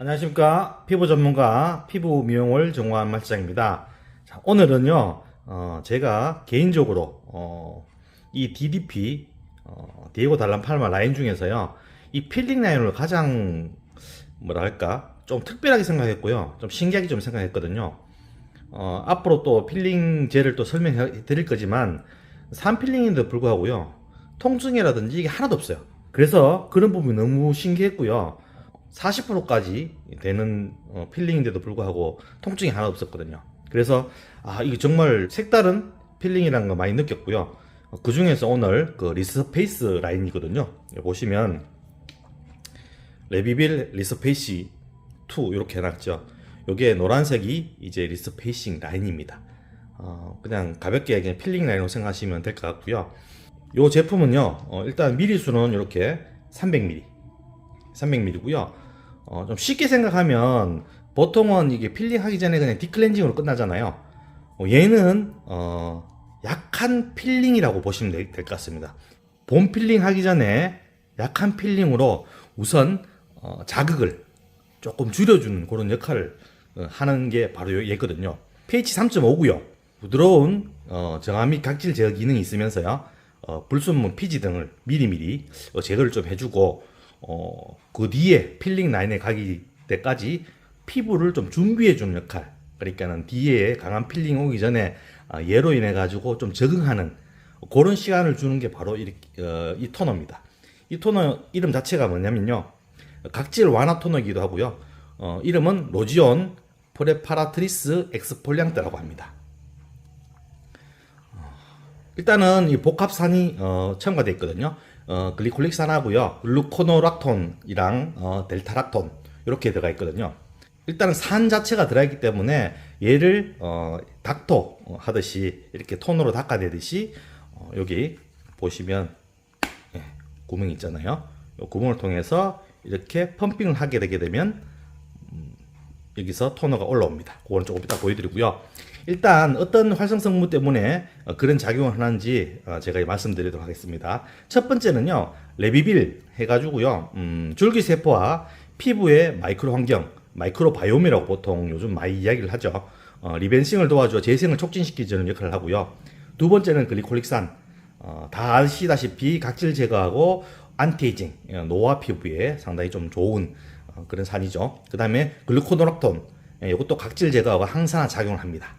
안녕하십니까. 피부 전문가 피부 미용을 정화한 말장입니다. 자, 오늘은요 어, 제가 개인적으로 어, 이 DDP 어, 디에고 달란 팔마 라인 중에서요 이 필링 라인을 가장 뭐랄까 좀 특별하게 생각했고요 좀 신기하게 좀 생각했거든요. 어, 앞으로 또 필링 젤을 또 설명해 드릴 거지만 3필링인데도 불구하고요 통증이라든지 이게 하나도 없어요. 그래서 그런 부분이 너무 신기했고요 40%까지 되는 어, 필링인데도 불구하고 통증이 하나 없었거든요. 그래서 아 이게 정말 색다른 필링이라는 거 많이 느꼈고요. 그 중에서 오늘 그 리스페이스 라인이거든요. 보시면 레비빌 리스페이시 2 이렇게 해놨죠. 요게 노란색이 이제 리스페이싱 라인입니다. 어, 그냥 가볍게 그냥 필링 라인으로 생각하시면 될 것 같고요. 요 제품은요, 어, 일단 미리수는 이렇게 300ml. 300ml고요. 어, 좀 쉽게 생각하면 보통은 이게 필링 하기 전에 그냥 디클렌징으로 끝나잖아요. 어, 얘는 어, 약한 필링이라고 보시면 될 것 같습니다. 본 필링 하기 전에 약한 필링으로 우선 어, 자극을 조금 줄여주는 그런 역할을 어, 하는 게 바로 얘거든요. pH 3.5고요. 부드러운 어, 정화 및 각질 제어 기능이 있으면서요. 어, 불순물, 피지 등을 미리미리 어, 제거를 좀 해주고 어, 그 뒤에 필링 라인에 가기 때까지 피부를 좀 준비해 주는 역할. 그러니까는 뒤에 강한 필링 오기 전에 아, 얘로 인해 가지고 좀 적응하는 그런 시간을 주는 게 바로 이, 어, 이 토너입니다. 이 토너 이름 자체가 뭐냐면요. 각질 완화 토너이기도 하고요. 어, 이름은 로지온 프레파라트리스 엑스폴리앙트라고 합니다. 일단은 이 복합산이 어, 첨가되어 있거든요. 어, 글리콜릭산하고요, 글루코노락톤이랑 어, 델타락톤 이렇게 들어가 있거든요. 일단은 산 자체가 들어있기 때문에 얘를 어, 닥토 하듯이 이렇게 톤으로 닦아내듯이 어, 여기 보시면 예, 구멍 있잖아요. 이 구멍을 통해서 이렇게 펌핑을 하게 되게 되면 음, 여기서 토너가 올라옵니다. 그거는 조금 이따 보여드리고요. 일단 어떤 활성 성분 때문에 어, 그런 작용을 하는지 어, 제가 말씀드리도록 하겠습니다. 첫 번째는요, 레비빌 해가지고요, 음, 줄기세포와 피부의 마이크로 환경, 마이크로 바이옴이라고 보통 요즘 많이 이야기를 하죠. 어, 리벤싱을 도와줘 재생을 촉진시키는 역할을 하고요. 두 번째는 글리콜릭산, 어, 다 아시다시피 각질 제거하고 안티에이징, 어, 노화 피부에 상당히 좀 좋은 어, 그런 산이죠. 그 다음에 글루코노락톤, 예, 이것도 각질 제거하고 항산화 작용을 합니다.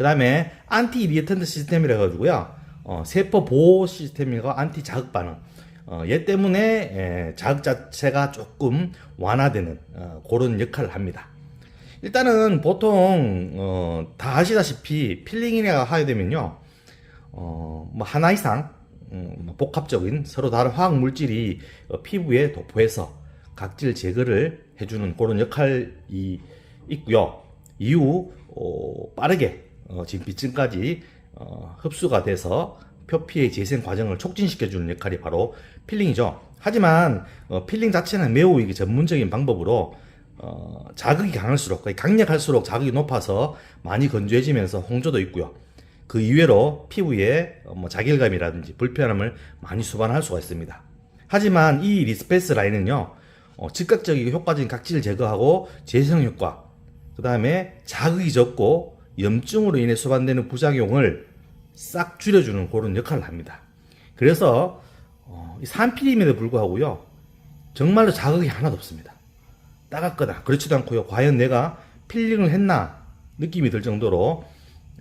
그 다음에 안티 리에턴트 시스템이라 가지고요. 어, 세포 보호 시스템이고 안티 자극 반응. 어, 얘 때문에 에, 자극 자체가 조금 완화되는 어, 그런 역할을 합니다. 일단은 보통 어, 다 아시다시피 필링이나 하게 되면요. 어, 뭐 하나 이상 음, 뭐 복합적인 서로 다른 화학 물질이 어, 피부에 도포해서 각질 제거를 해주는 그런 역할이 있고요. 이후 어, 빠르게 어, 지금 비층까지 어, 흡수가 돼서 표피의 재생 과정을 촉진시켜주는 역할이 바로 필링이죠. 하지만 어, 필링 자체는 매우 이게 전문적인 방법으로 어, 자극이 강할수록 강력할수록 자극이 높아서 많이 건조해지면서 홍조도 있고요. 그 이외로 피부에 어, 뭐 자결감이라든지 불편함을 많이 수반할 수가 있습니다. 하지만 이 리스페이스 라인은요, 어, 즉각적이고 효과적인 각질을 제거하고 재생 효과, 그 다음에 자극이 적고 염증으로 인해 수반되는 부작용을 싹 줄여주는 그런 역할을 합니다. 그래서 어, 이 산필임에도 불구하고요, 정말로 자극이 하나도 없습니다. 따갑거나 그렇지도 않고요. 과연 내가 필링을 했나 느낌이 들 정도로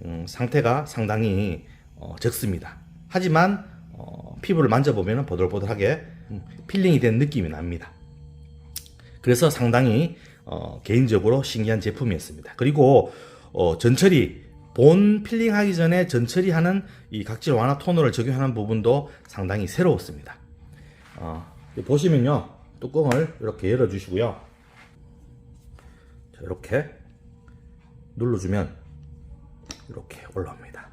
음, 상태가 상당히 어, 적습니다. 하지만 어, 피부를 만져보면 보들보들하게 음, 필링이 된 느낌이 납니다. 그래서 상당히 어, 개인적으로 신기한 제품이었습니다. 그리고 어, 전처리 본 필링하기 전에 전처리 하는 이 각질 완화 토너를 적용하는 부분도 상당히 새로웠습니다. 어, 보시면요 뚜껑을 이렇게 열어주시고요. 자, 이렇게 눌러주면 이렇게 올라옵니다.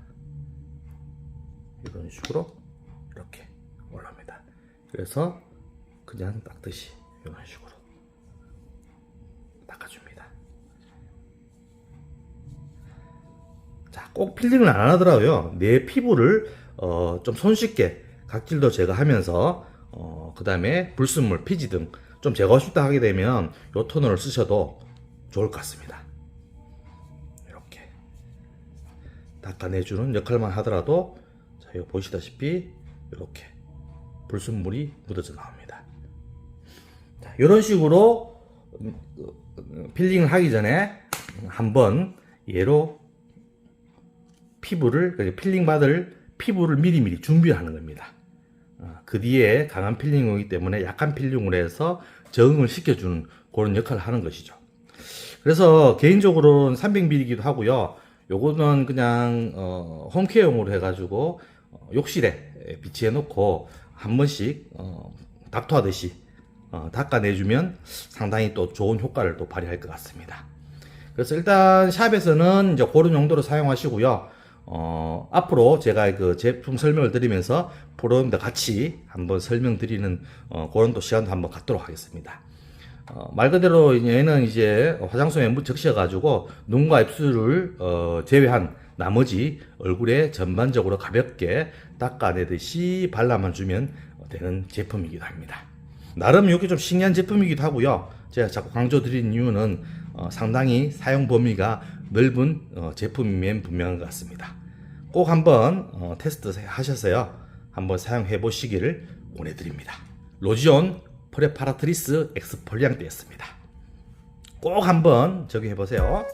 이런 식으로 이렇게 올라옵니다. 그래서 그냥 닦듯이 이런 식으로 꼭 필링을 안 하더라도요. 내 피부를 어, 좀 손쉽게 각질도 제거하면서 어, 그 다음에 불순물, 피지 등 좀 제거하고 싶다 하게 되면 이 토너를 쓰셔도 좋을 것 같습니다. 이렇게 닦아내주는 역할만 하더라도 자 이거 보시다시피 이렇게 불순물이 묻어져 나옵니다. 자, 이런 식으로 음, 어, 필링을 하기 전에 한번 얘로 피부를 그러니까 필링 받을 피부를 미리미리 준비하는 겁니다. 어, 그 뒤에 강한 필링이기 때문에 약한 필링으로 해서 적응을 시켜주는 그런 역할을 하는 것이죠. 그래서 개인적으로는 300ml이기도 하고요. 요거는 그냥 어, 홈케어용으로 해가지고 어, 욕실에 비치해 놓고 한 번씩 어, 닥터하듯이 어, 닦아내주면 상당히 또 좋은 효과를 또 발휘할 것 같습니다. 그래서 일단 샵에서는 이제 그런 용도로 사용하시고요. 어, 앞으로 제가 그 제품 설명을 드리면서 프로님들 같이 한번 설명드리는 어, 그런 또 시간도 한번 갖도록 하겠습니다. 어, 말 그대로 얘는 이제 화장솜에 물 적셔가지고 눈과 입술을 어, 제외한 나머지 얼굴에 전반적으로 가볍게 닦아내듯이 발라만 주면 되는 제품이기도 합니다. 나름 이게 좀 신기한 제품이기도 하고요. 제가 자꾸 강조드린 이유는 어, 상당히 사용 범위가 넓은 어, 제품이면 분명한 것 같습니다. 꼭 한번 어, 테스트 하셔서요. 한번 사용해 보시기를 권해드립니다. 로지온 프레파라트리스 엑스폴리앙 때였습니다. 꼭 한번 적용해 보세요.